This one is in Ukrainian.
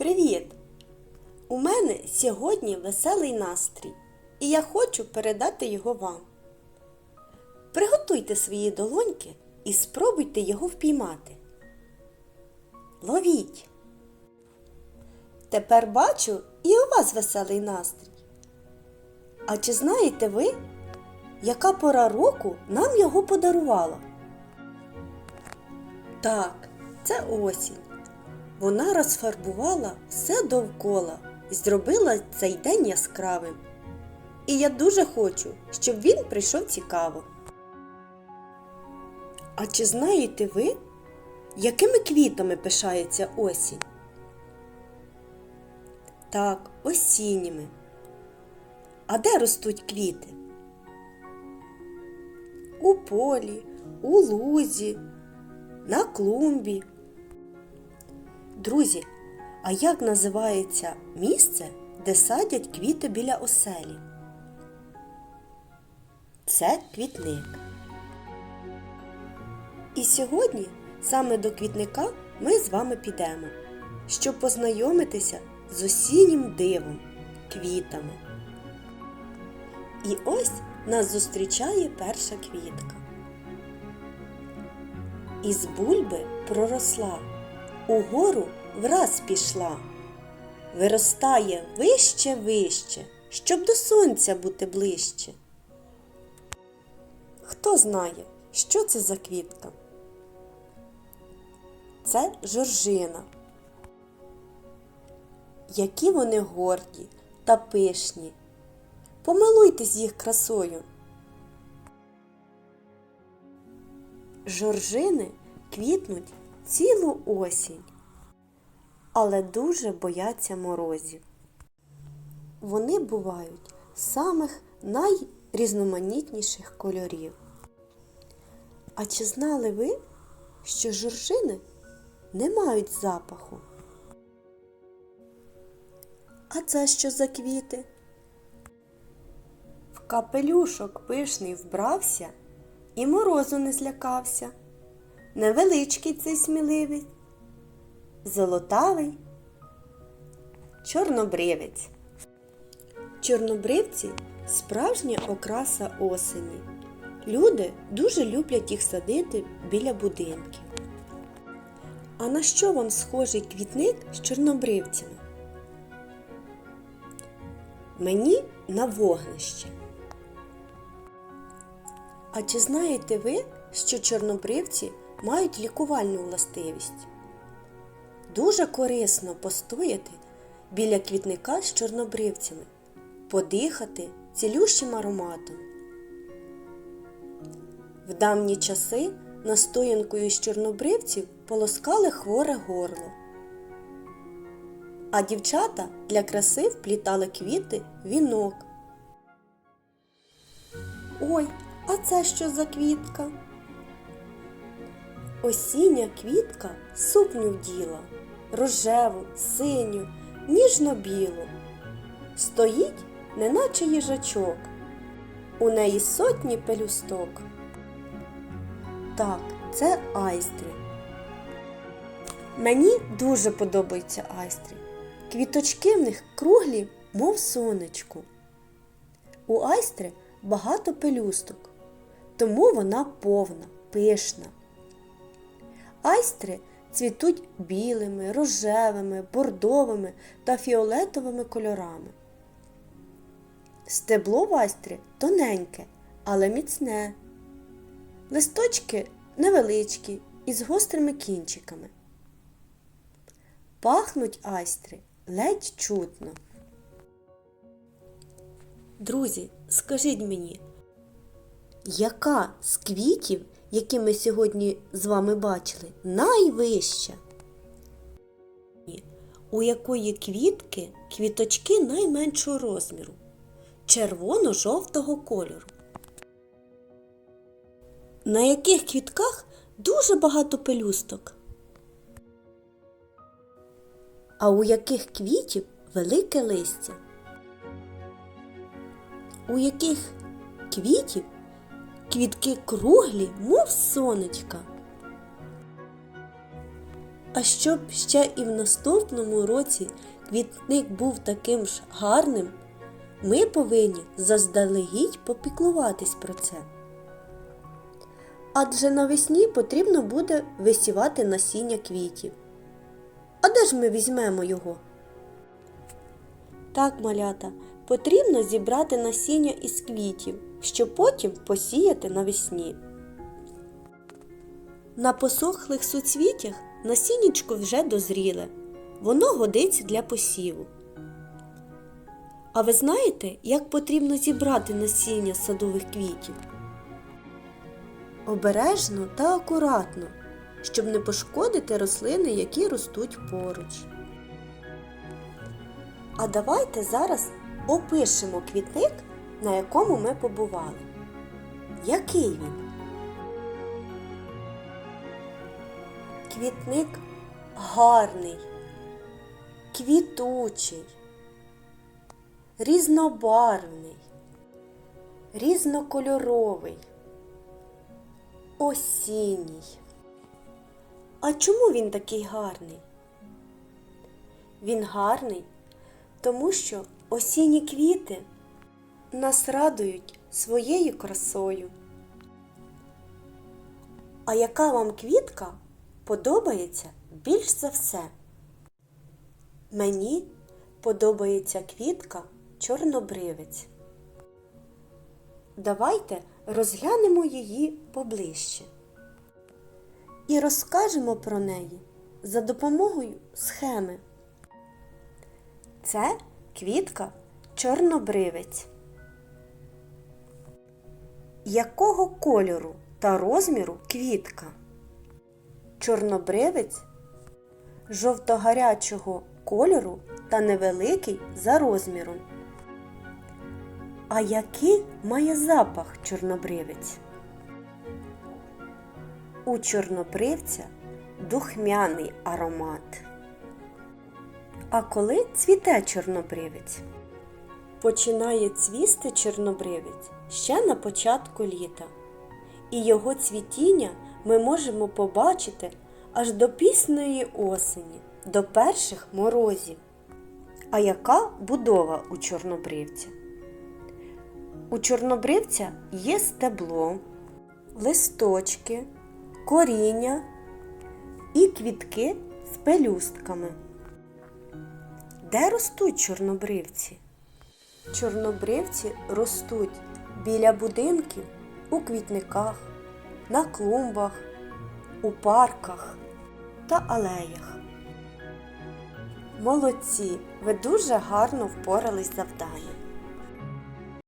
Привіт! У мене сьогодні веселий настрій, і я хочу передати його вам. Приготуйте свої долоньки і спробуйте його впіймати. Ловіть! Тепер бачу і у вас веселий настрій. А чи знаєте ви, яка пора року нам його подарувала? Так, це осінь. Вона розфарбувала все довкола і зробила цей день яскравим. І я дуже хочу, щоб він прийшов цікаво. А чи знаєте ви, якими квітами пишається осінь? Так, осінніми. А де ростуть квіти? У полі, у лузі, на клумбі. Друзі, а як називається місце, де садять квіти біля оселі? Це квітник. І сьогодні саме до квітника ми з вами підемо, щоб познайомитися з осіннім дивом, квітами. І ось нас зустрічає перша квітка. Із бульби проросла, угору враз пішла, виростає вище вище, щоб до сонця бути ближче. Хто знає, що це за квітка? Це жоржина. Які вони горді та пишні. Помилуйтесь їх красою. Жоржини квітнуть цілу осінь, але дуже бояться морозів. Вони бувають самих найрізноманітніших кольорів. А чи знали ви, що жоржини не мають запаху? А це що за квіти? В капелюшок пишний вбрався і морозу не злякався. Невеличкий цей сміливець, золотавий, чорнобривець. Чорнобривці справжня окраса осені. Люди дуже люблять їх садити біля будинків. А на що вам схожий квітник з чорнобривцями? Мені на вогнище. А чи знаєте ви, що чорнобривці мають лікувальну властивість? Дуже корисно постояти біля квітника з чорнобривцями, подихати цілющим ароматом. В давні часи настоянкою з чорнобривців полоскали хворе горло. А дівчата для краси вплітали квіти вінок. Ой, а це що за квітка? Осіння квітка сукню вділа, рожеву, синю, ніжно-білу. Стоїть, неначе їжачок, у неї сотні пелюсток. Так, це айстри. Мені дуже подобаються айстри. Квіточки в них круглі, мов сонечку. У айстри багато пелюсток, тому вона повна, пишна. Айстри цвітуть білими, рожевими, бордовими та фіолетовими кольорами. Стебло в айстри тоненьке, але міцне. Листочки невеличкі із гострими кінчиками. Пахнуть айстри ледь чутно. Друзі, скажіть мені, яка з квітів, які ми сьогодні з вами бачили, найвища? У якої квітки квіточки найменшого розміру, червоно-жовтого кольору? На яких квітках дуже багато пелюсток? А у яких квітів велике листя? У яких квітів квітки круглі, мов сонечка? А щоб ще і в наступному році квітник був таким ж гарним, ми повинні заздалегідь попіклуватись про це. Адже навесні потрібно буде висівати насіння квітів. А де ж ми візьмемо його? Так, малята, потрібно зібрати насіння із квітів, щоб потім посіяти навесні. На посохлих суцвітях насіннячко вже дозріле. Воно годиться для посіву. А ви знаєте, як потрібно зібрати насіння садових квітів? Обережно та акуратно, щоб не пошкодити рослини, які ростуть поруч. А давайте зараз опишемо квітник, на якому ми побували. Який він? Квітник гарний, квітучий, різнобарвний, різнокольоровий, осінній. А чому він такий гарний? Він гарний, тому що осінні квіти нас радують своєю красою. А яка вам квітка подобається більш за все? Мені подобається квітка чорнобривець. Давайте розглянемо її поближче і розкажемо про неї за допомогою схеми. Це квітка чорнобривець. Якого кольору та розміру квітка? Чорнобривець жовтогарячого кольору та невеликий за розміром. А який має запах чорнобривець? У чорнобривця духмяний аромат. А коли цвіте чорнобривець? Починає цвісти чорнобривець ще на початку літа. І його цвітіння ми можемо побачити аж до пісної осені, до перших морозів. А яка будова у чорнобривця? У чорнобривця є стебло, листочки, коріння і квітки з пелюстками. Де ростуть чорнобривці? Чорнобривці ростуть біля будинків, у квітниках, на клумбах, у парках та алеях. Молодці! Ви дуже гарно впорались завданням.